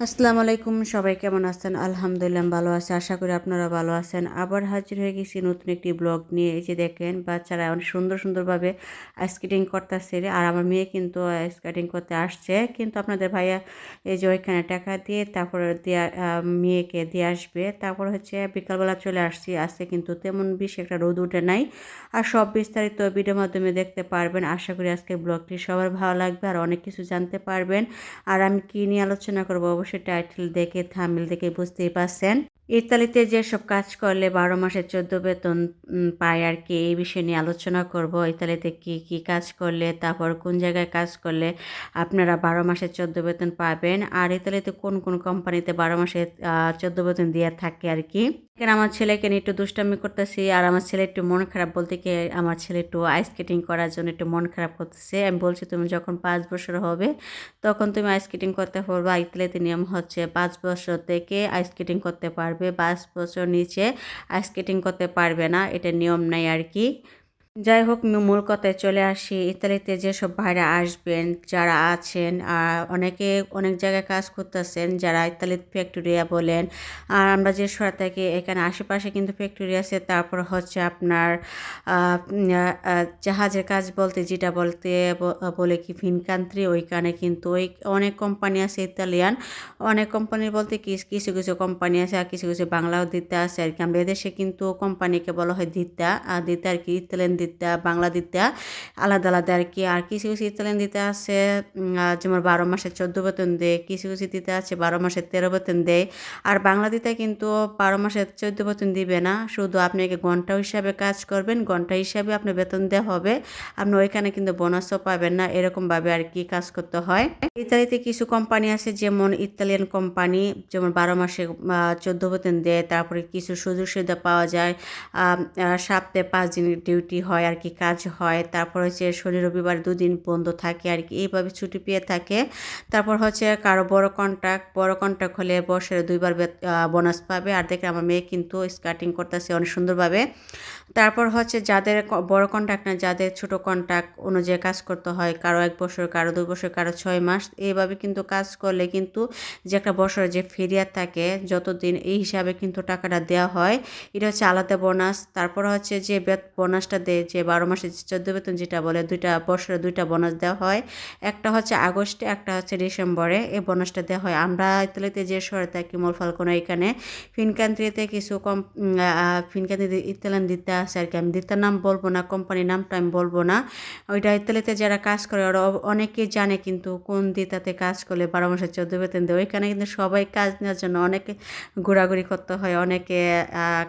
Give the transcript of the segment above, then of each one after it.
আসসালামু আলাইকুম, সবাই কেমন আছেন? আলহামদুলিল্লাহ ভালো আছি, আশা করি আপনারা ভালো আছেন। আবার হাজির হয়ে গেছি নতুন একটি ব্লগ নিয়ে। এই যে দেখেন, বাচ্চারা অনেক সুন্দর সুন্দরভাবে স্কেটিং করতেছে আর আমার মেয়ে কিন্তু স্কেটিং করতে আসছে। কিন্তু আপনাদের ভাইয়া এই যে ওইখানে টাকা দিয়ে তারপরে দিয়ে মেয়েকে দিয়ে আসবে। তারপর হচ্ছে বিকালবেলা চলে আসছি। আসছে কিন্তু তেমন বেশি একটা রোদ উঠে নাই। আর সব বিস্তারিত ভিডিওর মাধ্যমে দেখতে পারবেন। আশা করি আজকে ব্লগটি সবার ভালো লাগবে। আর অনেক কিছু জানতে পারবেন। আর আমি কী নিয়ে আলোচনা করব? অবশ্যই টাইটেল দেখে থামিল দেখে বুঝতেই পারছেন। ইতালিতে যেসব কাজ করলে বারো মাসে চোদ্দ বেতন পায় আর কি, এই বিষয় নিয়ে আলোচনা করব। ইতালিতে কি কি কাজ করলে, তারপর কোন জায়গায় কাজ করলে আপনারা বারো মাসে চোদ্দ বেতন পাবেন? আর ইতালিতে কোন কোন কোম্পানিতে বারো মাসে চোদ্দ বেতন দিয়ে থাকে আর কি? কেন আমার ছেলেকে নিয়ে একটু দুষ্টামি করতেছি? আর আমার ছেলে একটু মন খারাপ বলতে কি আমার ছেলে একটু আইস স্কেটিং করার জন্য একটু মন খারাপ করতেছে। আমি বলছি, তুমি যখন পাঁচ বছর হবে, তখন তুমি আইস স্কেটিং করতে পারবে। আইতলেতে নিয়ম হচ্ছে পাঁচ বছর থেকে আইস স্কেটিং করতে পারবে। পাঁচ বছর নিচে আইস স্কেটিং করতে পারবে না। এটা নিয়ম নাই আর কি। যাই হোক মূল কথায় চলে আসি। ইতালিতে যেসব ভাইরা আসবেন, যারা আছেন, আর অনেকে অনেক জায়গায় কাজ করতেছেন, যারা ইতালির ফ্যাক্টরিয়া বলেন, আর আমরা যে শহর থাকি, এখানে আশেপাশে কিন্তু ফ্যাক্টরি আছে। তারপর হচ্ছে আপনার জাহাজের কাজ বলতে, যেটা বলতে বলে কি ফিনকান্ত্রি ওইখানে কিন্তু ওই অনেক কোম্পানি আছে ইতালিয়ান। অনেক কোম্পানি বলতে কি, কিছু কিছু কোম্পানি আছে, আর কিছু কিছু বাংলাও দিতে আছে আর কি। আমরা এদেশে কিন্তু কোম্পানিকে বলা হয় দিতা, আর দিতা আর কি, ইতালিয়ান দিতে বাংলা দিতে আলাদা আলাদা আর কি। আর কিছু কিছু ইতালিয়ান দিতে আছে যেমন বারো মাসে চোদ্দ বেতন দেয়, কিছু কিছু দিতে আছে বারো মাসে তেরো বেতন দেয়। আর বাংলা দিতে কিন্তু বারো মাসে চোদ্দ বেতন দিবে না, শুধু আপনাকে ঘণ্টা হিসাবে কাজ করবেন, ঘণ্টা হিসাবে আপনার বেতন দেওয়া হবে। আপনি ওইখানে কিন্তু বোনাসও পাবেন না, এরকমভাবে আর কি কাজ করতে হয়। ইতালিতে কিছু কোম্পানি আছে, যেমন ইতালিয়ান কোম্পানি যেমন বারো মাসে চোদ্দ বেতন দেয়। তারপরে কিছু সুযোগ সুবিধা পাওয়া যায় সপ্তাহে পাঁচ দিন ডিউটি হয় আর কি, কাজ হয়। তারপর হচ্ছে শনি, রবিবার দুদিন বন্ধ থাকে আর কি, এইভাবে ছুটি পেয়ে থাকে। তারপর হচ্ছে কারও বড় কন্ট্রাক্ট বড় কন্ট্রাক্ট হলে বছরে দুইবার বোনাস পাবে। আর দেখে আমার মেয়ে কিন্তু স্কার্টিং করতেছে অনেক সুন্দরভাবে। তারপর হচ্ছে যাদের বড় কন্ট্রাক্ট না, যাদের ছোট কন্ট্রাক্ট অনুযায়ী কাজ করতে হয়, কারও এক বছর, কারও দুই বছর, কারও ছয় মাস, এইভাবে কিন্তু কাজ করলে কিন্তু যে একটা বছরে যে ফেরিয়ার থাকে, যতদিন এই হিসাবে কিন্তু টাকাটা দেওয়া হয়, এটা হচ্ছে আলাদা বোনাস তারপর হচ্ছে যে বোনাসটা দেয় যে বারো মাসে চোদ্দ বেতন যেটা বলে, দুইটা বছরে দুইটা বোনাস দেওয়া হয়। একটা হচ্ছে আগস্টে, একটা হচ্ছে ডিসেম্বরে এই বোনাসটা দেওয়া হয়। আমরা ইতালিতে যে শহরে থাকি মোলফালকোনা এখানে, ফিনকান্ট্রিতে কিছু কম ফিনকান্ট্রিতে ইতালিয়ান দিতে আছে আর কি। আমি দিতার নাম বলব না কোম্পানির নামটা আমি বলব না। ওইটা ইতালিতে যারা কাজ করে, ওরা অনেকে জানে কিন্তু কোন দিতাতে কাজ করলে বারো মাসে চোদ্দ বেতন দেয়। ওইখানে কিন্তু সবাই কাজ নেওয়ার জন্য অনেকে ঘোরাঘুরি করতে হয়, অনেকে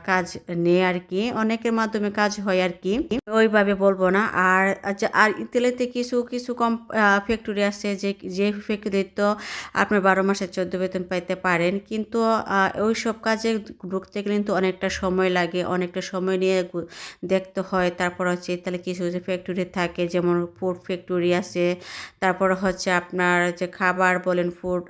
কাজ নেয় আর কি। অনেকের মাধ্যমে কাজ হয় আর কি। ওইভাবে বলব না। আর আচ্ছা আর ইতালিতে কিছু কিছু কম ফ্যাক্টরি আছে যে যে ফ্যাক্টরি তো আপনার বারো মাসে চোদ্দ বেতন পাইতে পারেন। কিন্তু ওই সব কাজে ঢুকতে গেলে কিন্তু অনেকটা সময় লাগে, অনেকটা সময় নিয়ে দেখতে হয়। তারপর হচ্ছে তাহলে কিছু যে ফ্যাক্টরি থাকে, যেমন ফুড ফ্যাক্টরি আছে। তারপর হচ্ছে আপনার যে খাবার বলেন ফুড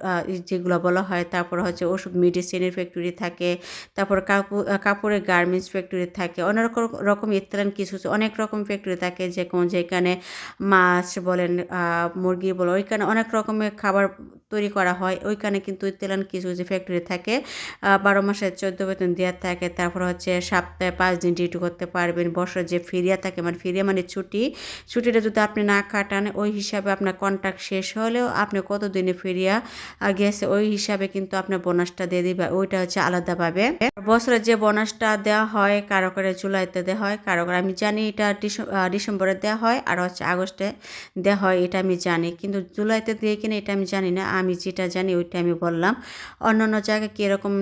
যেগুলো বলা হয়। তারপর হচ্ছে ওষুধ মেডিসিনের ফ্যাক্টরি থাকে। তারপর কাপড় কাপড়ের গার্মেন্টস ফ্যাক্টরি থাকে। অনেক রকম ইত্যাদি কিছু রকম ফ্যাক্টরি থাকে যে কোন যেখানে মাছ বলেন মুরগি বলেন ওইখানে অনেক রকমের খাবার তৈরি করা হয়। ওইখানে কিন্তু তেলান কিছু যে ফ্যাক্টরি থাকে। বারো মাসে চোদ্দ বেতন দেওয়া থাকে। তারপর হচ্ছে সপ্তাহে পাঁচ দিন ডিউটি করতে পারবেন। বছর যে ফিরিয়া থাকে মানে ফিরিয়া মানে ছুটি। ছুটিটা যদি আপনি না কাটান, ওই হিসাবে আপনার কন্ট্রাক্ট শেষ হলেও আপনি কত দিনে ফিরিয়া গেছে, ওই হিসাবে কিন্তু আপনার বোনাসটা দিয়ে দিবে। ওইটা হচ্ছে আলাদাভাবে। বছরে যে বোনাসটা দেওয়া হয়, কারও করে জুলাইতে দেওয়া হয়, কারও করে, আমি জানি এটা ডিসেম্বরে দেওয়া হয় আর হচ্ছে আগস্টে দেওয়া হয়, এটা আমি জানি। কিন্তু জুলাইতে দিয়ে কিনা এটা আমি জানি না। আমি যেটা জানি ওইটা আমি বললাম। অন্য অন্য জায়গায় কীরকম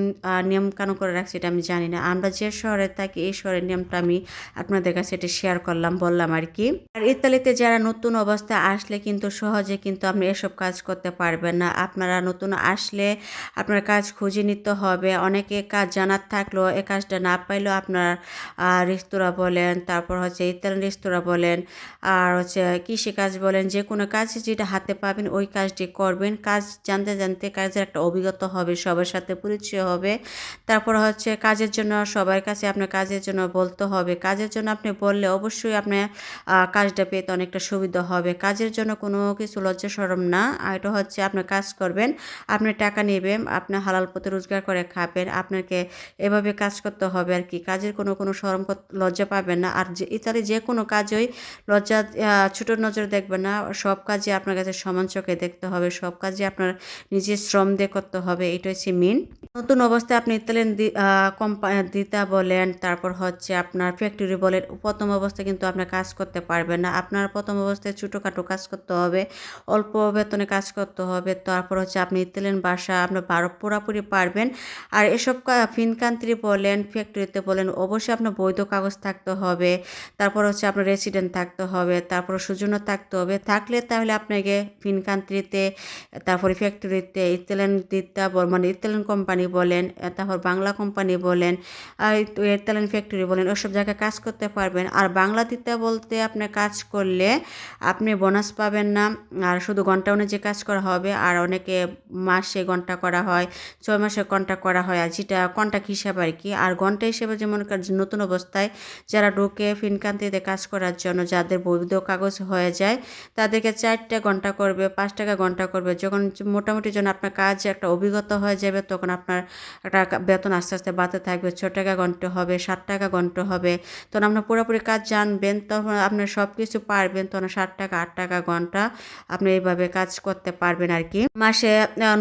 নিয়ম কানুন করে রাখছে এটা আমি জানি না। আমরা যে শহরে থাকি, এই শহরের নিয়মটা আমি আপনাদের কাছে এটা শেয়ার করলাম, বললাম আর কি। আর ইতালিতে যারা নতুন অবস্থায় আসলে কিন্তু সহজে কিন্তু আপনি এসব কাজ করতে পারবেন না। আপনারা নতুন আসলে আপনার কাজ খুঁজে নিতে হবে। অনেকে কাজ জানার থাকলেও এ কাজটা না পাইলেও আপনার রেস্তোরাঁ বলেন, তারপর হচ্ছে হচ্ছে ইতালিয়ান রেস্তোরাঁ বলেন, আর হচ্ছে কৃষিকাজ বলেন, যে কোনো কাজ যেটা হাতে পাবেন ওই কাজটি করবেন। কাজ জানতে জানতে কাজের একটা অভিজ্ঞতা হবে, সবার সাথে পরিচয় হবে। তারপর হচ্ছে কাজের জন্য সবার কাছে আপনার কাজের জন্য বলতে হবে। কাজের জন্য আপনি বললে অবশ্যই আপনার কাজটা পেতে অনেকটা সুবিধা হবে। কাজের জন্য কোনো কিছু লজ্জা সরম না, আর এটা হচ্ছে আপনার কাজ করবেন, আপনি টাকা নেবেন, আপনি হালাল পথে রোজগার করে খাবেন, আপনাকে এভাবে কাজ করতে হবে আর কি। কাজের কোনো কোনো সরম লজ্জা পাবেন না। আর যে ইতালি যে কোনো কাজই লজ্জা ছোট নজরে দেখবেন না। সব কাজে আপনার কাছে সমান চোখে দেখতে হবে। সব কাজে আপনার নিজের শ্রম দিয়ে করতে হবে। এটা হচ্ছে মেন নতুন অবস্থায় আপনি ইতালিয়ান কোম্পানি দিতা বলেন, তারপর হচ্ছে আপনার ফ্যাক্টরি বলেন, প্রথম অবস্থায় কিন্তু আপনার কাজ করতে পারবেন না। আপনার প্রথম অবস্থায় ছোটোখাটো কাজ করতে হবে, অল্প বেতনে কাজ করতে হবে। তারপর হচ্ছে আপনি ইতালিয়ান বাসা আপনার বারো পুরাপুরি পারবেন। আর এসব কা- ফিন কান্ট্রি বলেন ফ্যাক্টরিতে বলেন, অবশ্যই আপনার বৈধ কাগজ থাকতে হবে। তারপর হচ্ছে আপনার রেসিডেন্ট থাকতে হবে, তারপর সুজন্য থাকতে হবে। থাকলে তাহলে আপনাকে ফিন কান্ট্রিতে তারপরে ফ্যাক্টরিতে ইতালিয়ান দিতা মানে ইতালিয়ান কোম্পানি বলেন, তারপর বাংলা কোম্পানি বলেন ইতালিয়ান ফ্যাক্টরি বলেন, ওসব জায়গায় কাজ করতে পারবেন। আর বাংলা দিতে বলতে আপনি কাজ করলে আপনি বোনাস পাবেন না, আর শুধু ঘণ্টা অনুযায়ী কাজ করা হবে, আর অনেকে মাসে ঘণ্টা করা হয়, ছয় মাসে কন্ট্যাক্ট করা হয়, আর যেটা কন্ট্যাক্ট হিসাবে আর কি। আর ঘণ্টা হিসেবে যেমন নতুন অবস্থায় যারা ঢুকে ফিনকান্তিতে কাজ করার জন্য যাদের বৈধ কাগজ হয়ে যায়, তাদেরকে চারটা ঘণ্টা করবে পাঁচ টাকা ঘণ্টা করবে। যখন মোটামুটি যখন আপনার কাজ একটা অভিজ্ঞতা হয়ে যাবে, তখন আপনার একটা বেতন আস্তে আস্তে বাড়তে থাকবে। ছ টাকা ঘণ্টা হবে ষাট টাকা ঘণ্টা হবে। তখন আপনার পুরোপুরি কাজ জানবেন, তখন আপনি সব কিছু পারবেন, তখন ষাট টাকা, আট টাকা ঘণ্টা আপনি এইভাবে কাজ করতে পারবেন আর কি। মাসে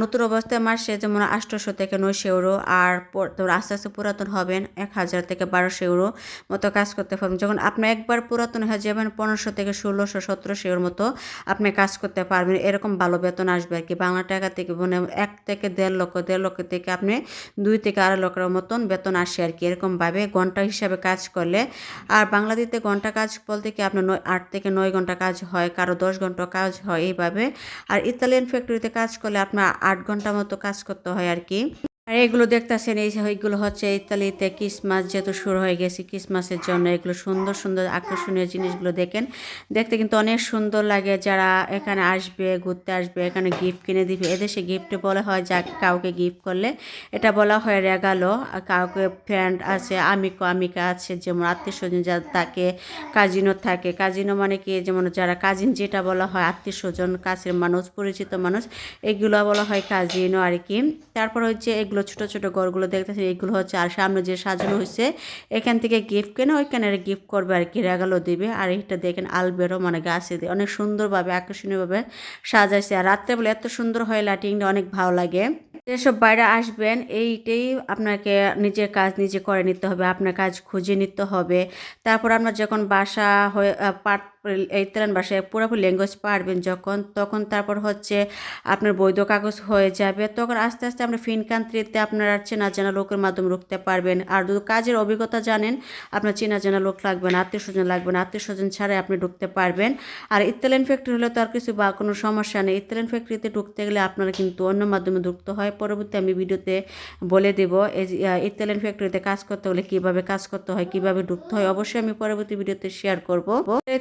নতুন অবস্থায় মাসে যেমন আটশোশো থেকে নয়শো ইউরো, আর আস্তে আস্তে পুরাতন হবেন এক হাজার থেকে বারোশো ইউরো মতো কাজ করতে পারবেন। যখন আপনি একবার পুরাতন হয়ে যাবেন পনেরোশো থেকে ষোলোশো, সতেরোশো ইউরোর মতো আপনি কাজ করতে পারবেন। এরকম ভালো বেতন আসবে আর কি। বাংলা টাকা থেকে মানে এক থেকে দেড় লক্ষ দেড় লক্ষ থেকে আপনি দুই থেকে আড়াই লক্ষের মতন বেতন আসে আর কি। এরকমভাবে ঘণ্টা হিসাবে কাজ করলে আর বাংলাদেশে ঘণ্টা কাজ বলতে কি আপনার নয়, আট থেকে নয় ঘণ্টা কাজ হয়, কারও দশ ঘণ্টা কাজ হয় এইভাবে। আর ইতালিয়ান ফ্যাক্টরিতে কাজ করলে আপনার আট ঘণ্টা মতো কাজ করতে হয় আর কি। আর এগুলো দেখতেছেন, এই এইগুলো হচ্ছে ইতালিতে ক্রিসমাস যেহেতু শুরু হয়ে গেছে ক্রিসমাসের জন্য, এগুলো সুন্দর সুন্দর আকর্ষণীয় জিনিসগুলো দেখেন। দেখতে কিন্তু অনেক সুন্দর লাগে, যারা এখানে আসবে, ঘুরতে আসবে, এখানে গিফট কিনে দিবে, এদেশে গিফট বলা হয় যা কাউকে গিফট করলে। এটা বলা হয় রেগালো কাউকে ফ্রেন্ড আছে আমিকো আমিকা আছে, যেমন আত্মীয় স্বজন যা থাকে কাজিনও থাকে। কাজিনো মানে কি? যেমন যারা কাজিন যেটা বলা হয় আত্মীয় স্বজন কাছের মানুষ, পরিচিত মানুষ, এগুলো বলা হয় কাজিনো আর কি। তারপর হচ্ছে এগুলো ছোট ছোট ঘরগুলো দেখতেছেন এইগুলো হচ্ছে আর সামনে যে সাজানো হয়েছে এখান থেকে গিফট কেনে ওইখানে গিফট করবে আর কি রেগালো দিবে। আর এটা দেখেন আলবেরো মানে গাছে দিয়ে অনেক সুন্দরভাবে আকর্ষণীয়ভাবে সাজাইছে। আর রাত্রেবেলা এত সুন্দর হয় লাইটিংটা অনেক ভালো লাগে। যেসব বাইরে আসবেন এইটাই আপনাকে নিজের কাজ নিজে করে নিতে হবে আপনার কাজ খুঁজে নিতে হবে। তারপর আপনার যখন বাসা হয়ে আহ, তেলেন ভাষায় পুরোপুরি ল্যাঙ্গুয়েজ পারবেন যখন, তখন তারপর হচ্ছে আপনার বৈধ কাগজ হয়ে যাবে। তখন আস্তে আস্তে আপনার ফিন কান্ট্রিতে আপনার আর চেনা জানা লোকের মাধ্যমে ঢুকতে পারবেন। আর যদি কাজের অভিজ্ঞতা জানেন, আপনার চেনা জানা লোক লাগবে না, আত্মীয় স্বজন লাগবে না, আত্মীয় স্বজন ছাড়াই আপনি ঢুকতে পারবেন। আর ইতালিয়ান ফ্যাক্টরি হলে তো আর কিছু বা কোনো সমস্যা নেই। ইতালিয়ান ফ্যাক্টরিতে ঢুকতে গেলে আপনারা কিন্তু অন্য মাধ্যমে ঢুকতে হয়। পরবর্তী আমি ভিডিওতে বলে দেব ইতালিয়ান ফ্যাক্টরিতে কাজ করতে হলে কীভাবে কাজ করতে হয়, কীভাবে ঢুকতে হয়, অবশ্যই আমি পরবর্তী ভিডিওতে শেয়ার করব।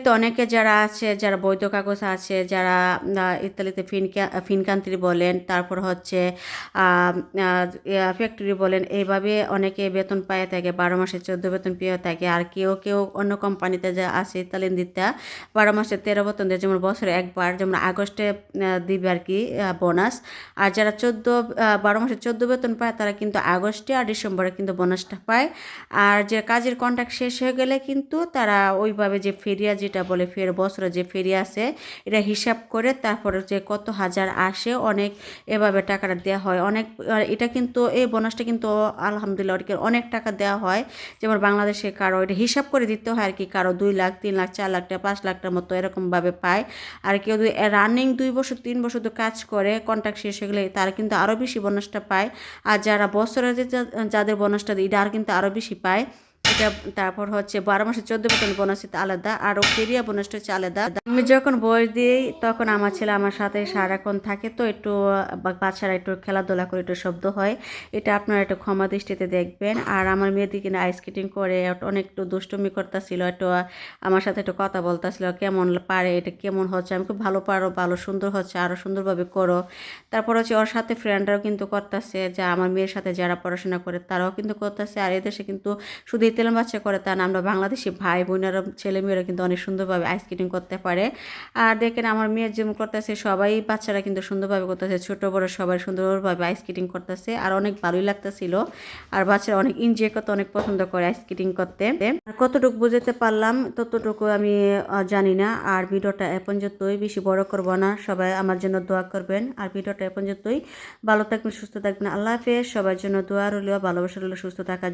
তো অনেকে যারা আছে, যারা বৈধ কাগজ আছে, যারা ইতালিতে ফিন ফিন কান্ট্রি বলেন, তারপর হচ্ছে ফ্যাক্টরি বলেন, এইভাবে অনেকে বেতন পায় থাকে, বারো মাসে চোদ্দ বেতন পেয়ে থাকে। আর কেউ কেউ অন্য কোম্পানিতে যা আছে ইতালিয়ান দিতে বারো মাসে তেরো বেতন দেয়, যেমন বছরে একবার, যেমন আগস্টে দিবে আর কি বোনাস আর যারা চোদ্দ বারো মাসে চোদ্দ বেতন পায়, তারা কিন্তু আগস্টে আর ডিসেম্বরে কিন্তু বোনাসটা পায়। আর যে কাজের কন্ট্রাক্ট শেষ হয়ে গেলে কিন্তু তারা ওইভাবে যে ফেরিয়া যেটা বলে ফের বছরে যে ফেরিয়া আছে, এটা হিসাব করে তারপরে যে কত হাজার আসে, অনেক এভাবে টাকাটা দেওয়া হয়। অনেক এটা কিন্তু, এই বোনাসটা কিন্তু আলহামদুলিল্লাহ অনেক টাকা দেওয়া হয়। যেমন বাংলাদেশে কারও এটা হিসাব করে দিতে হয় আর কি, কারও দুই লাখ, তিন লাখ, চার লাখ টাকা, পাঁচ লাখটার মতো এরকমভাবে পায়। আর কেউ যদি রানিং দুই বছর, তিন বছর তো কাজ করে কন্ট্রাক্ট শেষ হয়ে গেলে তারা কিন্তু আরও বেশি বোনাসটা পায়। আর যারা বছরে যাদের বোনাসটা দিই এটা আর কিন্তু আরও বেশি পায়। এটা তারপর হচ্ছে বারো মাসে চোদ্দ বেতন বোনাস আলাদা, আর কেরিয়া বোনাসটা হচ্ছে আলাদা। আমি যখন বয়স দিই তখন আমার ছেলে আমার সাথে সারাক্ষণ থাকে, তো একটু বাচ্চারা একটু খেলাধুলা করে একটু শব্দ হয়। এটা আপনারা একটু ক্ষমা দৃষ্টিতে দেখবেন। আর আমার মেয়েদি কিনা আইস স্কেটিং করে, অনেক একটু দুষ্টুমি করতেছিল, একটু আমার সাথে একটু কথা বলতেছিল, কেমন পারে, এটা কেমন হচ্ছে, আমি খুব ভালো পারো, ভালো সুন্দর হচ্ছে আরও সুন্দরভাবে করো। তারপর হচ্ছে ওর সাথে ফ্রেন্ডরাও কিন্তু করতেছে, যা আমার মেয়ের সাথে যারা পড়াশোনা করে, তারাও কিন্তু করতেছে, আর এদেশে কিন্তু শুধু ইতালিয়ান বাচ্চা করে, তা না, আমরা বাংলাদেশি ভাই বোনেরা ছেলে মেয়েরা কিন্তু অনেক সুন্দরভাবে আইস স্কেটিং করতে পারে। আর দেখেন আমার মেয়ের যেমন করতেছে, সবাই বাচ্চারা কিন্তু সুন্দরভাবে করতেছে, ছোট বড় সবাই সুন্দরভাবে আইস স্কেটিং করতেছে, আর অনেক ভালোই লাগতেছিল। আর বাচ্চারা অনেক এনজয় করতে, অনেক পছন্দ করে আইস স্কেটিং করতে। আর কতটুকু বুঝতে পারলাম, ততটুকু আমি জানি না। আর ভিডিওটা এ পর্যন্তই, বেশি বড় করব না, সবাই আমার জন্য দোয়া করবেন। আর ভিডিওটা এ পর্যন্তই, ভালো থাকবেন, সুস্থ থাকবেন, আল্লাহ হাফেজ। সবার জন্য দোয়া রইল, ভালোবাসা রইল, সুস্থ থাকা